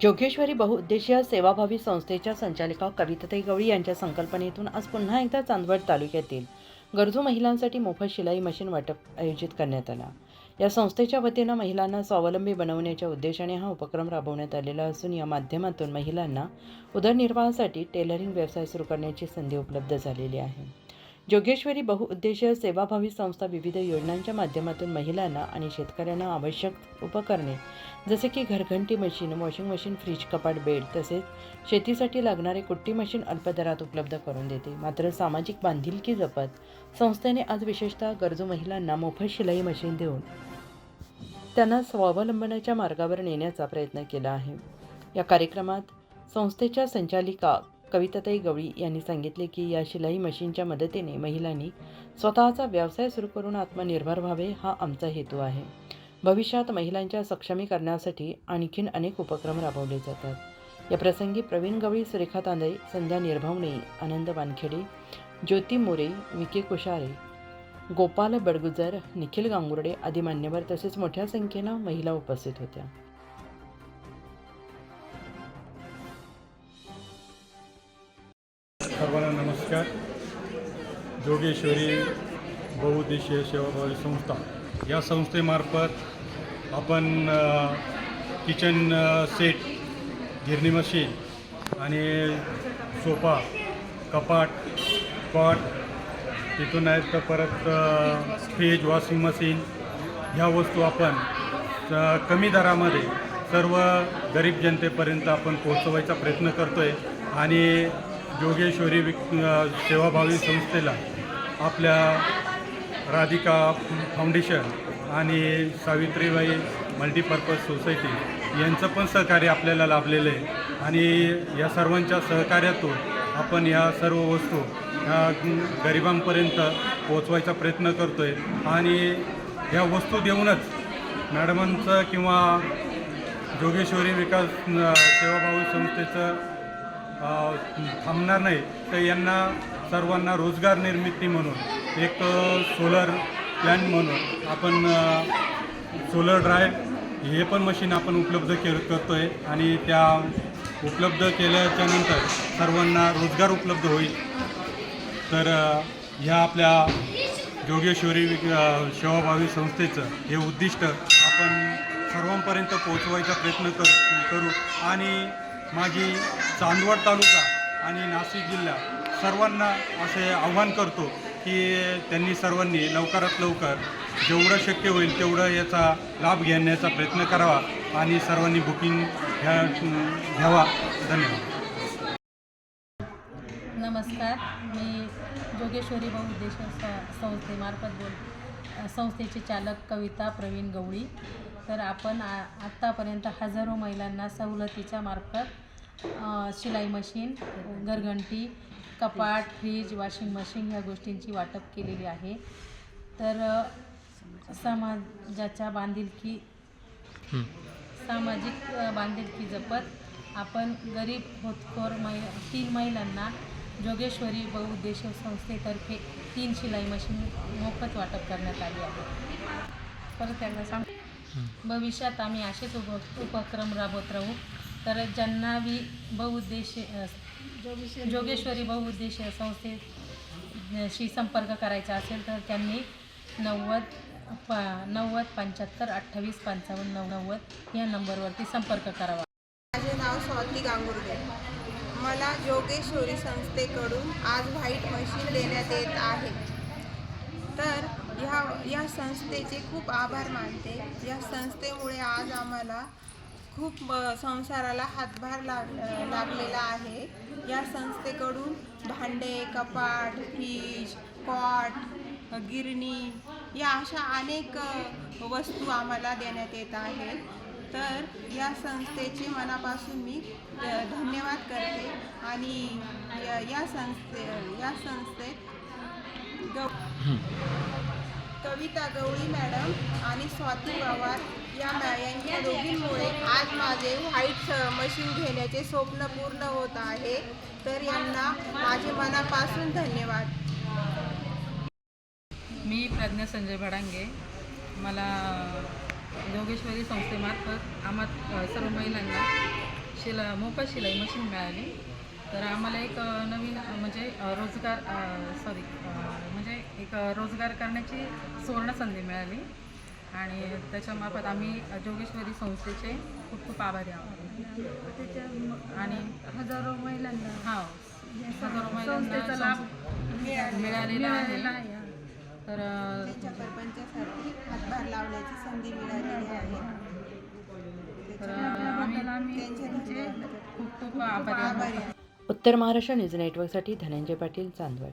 जोगेश्वरी बहुउद्देशीय सेवाभावी संस्थेच्या संचालिका कविताताई गवळी यांच्या संकल्पनेतून आज पुन्हा एकदा चांदवड तालुक्यातील गरजू महिलांसाठी मोफत शिलाई मशीन वाटप आयोजित करण्यात आला. या संस्थेच्या वतीनं महिलांना स्वावलंबी बनवण्याच्या उद्देशाने हा उपक्रम राबवण्यात आलेला असून या माध्यमातून महिलांना उदरनिर्वाहासाठी टेलरिंग व्यवसाय सुरू करण्याची संधी उपलब्ध झालेली आहे. जोगेश्वरी बहुउद्देशीय सेवाभावी संस्था विविध योजनांच्या माध्यमातून महिलांना आणि शेतकऱ्यांना आवश्यक उपकरणे जसे की घरघंटी मशीन वॉशिंग मशीन फ्रीज कपाट बेड तसेच शेतीसाठी लागणारे कुट्टी मशीन अल्प दरात उपलब्ध करून देते. मात्र सामाजिक बांधिलकी जपत संस्थेने आज विशेषतः गरजू महिलांना मोफत शिलाई मशीन देऊन त्यांना स्वावलंबनाच्या मार्गावर नेण्याचा प्रयत्न केला आहे. या कार्यक्रमात संस्थेच्या संचालिका कविताताई गवळी यांनी सांगितले की या शिलाई मशीनच्या मदतीने महिलांनी स्वतःचा व्यवसाय सुरू करून आत्मनिर्भर व्हावे हा आमचा हेतू आहे. भविष्यात महिलांच्या सक्षमीकरणासाठी आणखीन अनेक उपक्रम राबवले जातात. या प्रसंगी प्रवीण गवळी सुरेखा तांदळे संध्या निर्भवणे आनंद वानखेडे ज्योती मोरे विके कुशारे गोपाल बडगुजर निखिल गांगुर्डे आदी मान्यवर तसेच मोठ्या संख्येनं महिला उपस्थित होत्या. सर्वांना नमस्कार. जोगेश्वरी बहुउद्देशीय सेवाभावी संस्था. या संस्थेमार्फत आपण किचन सेट गिरणी मशीन आणि सोफा कपाट कॉट तिथून आहेत तर परत फ्रीज वॉशिंग मशीन ह्या वस्तू आपण कमी दरामध्ये सर्व गरीब जनतेपर्यंत आपण पोहोचवायचा प्रयत्न करतो आहे आणि जोगेश्वरी विक सेवाभावी संस्थेला आपल्या राधिका फाउंडेशन आणि सावित्रीबाई मल्टीपर्पज सोसायटी यांचं पण सहकार्य आपल्याला लाभलेलं आहे. आणि या सर्वांच्या सहकार्यातून आपण या सर्व वस्तू ह्या गरिबांपर्यंत पोचवायचा प्रयत्न करतो आहे आणि ह्या वस्तू देऊनच मॅडमांचं किंवा जोगेश्वरी विकास सेवाभावी संस्थेचं थांबणार नाही. तर यांना सर्वांना रोजगार निर्मिती म्हणून एक सोलर प्लॅन म्हणून आपण सोलर ड्राईव्ह हे पण मशीन आपण उपलब्ध के करतो आहे आणि त्या उपलब्ध केल्याच्यानंतर सर्वांना रोजगार उपलब्ध होईल. तर ह्या आपल्या जोगेश्वरी सेवाभावी संस्थेचं हे उद्दिष्ट आपण सर्वांपर्यंत पोहोचवायचा प्रयत्न कर करू. आणि माझी चांदवड तालुका आणि नाशिक जिल्हा सर्वांना असे आव्हान करतो की त्यांनी सर्वांनी लवकरात लवकर जेवढं शक्य होईल तेवढं याचा लाभ घेण्याचा प्रयत्न करावा आणि सर्वांनी बुकिंग घ्या घ्यावा. धन्यवाद. नमस्कार. मी जोगेश्वरी बहुउद्देश स- संस्थेमार्फत बोल संस्थेचे चालक कविता प्रवीण गवळी. तर आपण आ आत्तापर्यंत हजारो महिलांना सवलतीच्या मार्फत शिलाई मशीन घरघंटी कपाट फ्रीज वॉशिंग मशीन ह्या गोष्टींची वाटप केलेली आहे. तर समाजाच्या बांधिलकी सामाजिक बांधिलकी जपत आपण गरीब होतखोर महिला तीन महिलांना जोगेश्वरी बहुउद्देशीय संस्थेतर्फे तीन शिलाई मशीन मोफत वाटप करण्यात आली आहे. परत त्यांना सांग. भविष्यात आम्ही असेच उप उपक्रम राबवत राहू. तर ज्यांना बी बहुउद्देशीय जोगेश्वरी बहुउद्देशीय संस्थेशी संपर्क करायचा असेल तर त्यांनी नव्वद प नव्वद पंच्याहत्तर अठ्ठावीस पंचावन्न नऊ नव्वद या नंबरवरती संपर्क करावा. माझे नाव स्वाती गांगुर्डे. मला जोगेश्वरी संस्थेकडून आज व्हाईट मशीन देण्यात येत आहे. तर ह्या या संस्थेचे खूप आभार मानते. या संस्थेमुळे आज आम्हाला खूप संसाराला हातभार लाग लागलेला आहे. या संस्थेकडून भांडे कपाट फ्रीज कॉट गिरणी या अशा अनेक वस्तू आम्हाला देण्यात येत आहेत. तर या संस्थेचे मनापासून मी धन्यवाद करते आणि या संस्थे या संस्थेत गौ कविता गवळी मॅडम आणि स्वाती पवार या मॅ यांच्या दोघींमुळे आज माझे व्हाईट मशीन घेण्याचे स्वप्न पूर्ण होत आहे. तर यांना माझे मनापासून धन्यवाद. मी प्रज्ञा संजय भडांगे. मला योगेश्वरी संस्थेमार्फत आम्हा सर्व महिलांना शिला मोफत शिलाई मशीन मिळाली. तर आम्हाला एक नवीन म्हणजे रोजगार सॉरी म्हणजे एक रोजगार करण्याची सुवर्ण संधी मिळाली. आणि त्याच्यामार्फत आम्ही जोगेश्वरी संस्थेचे खूप खूप आभारी आहोत. आणि हजारो महिलांना हा हजारो महिलांना सं- मिळालेला आहे. तर हातभार लावण्याची संधी मिळालेली आहे. तर आम्ही त्यांचे खूप खूप आभारी उत्तर महाराष्ट्र न्यूज नेटवर्कसाठी धनंजय पाटील चांदवड.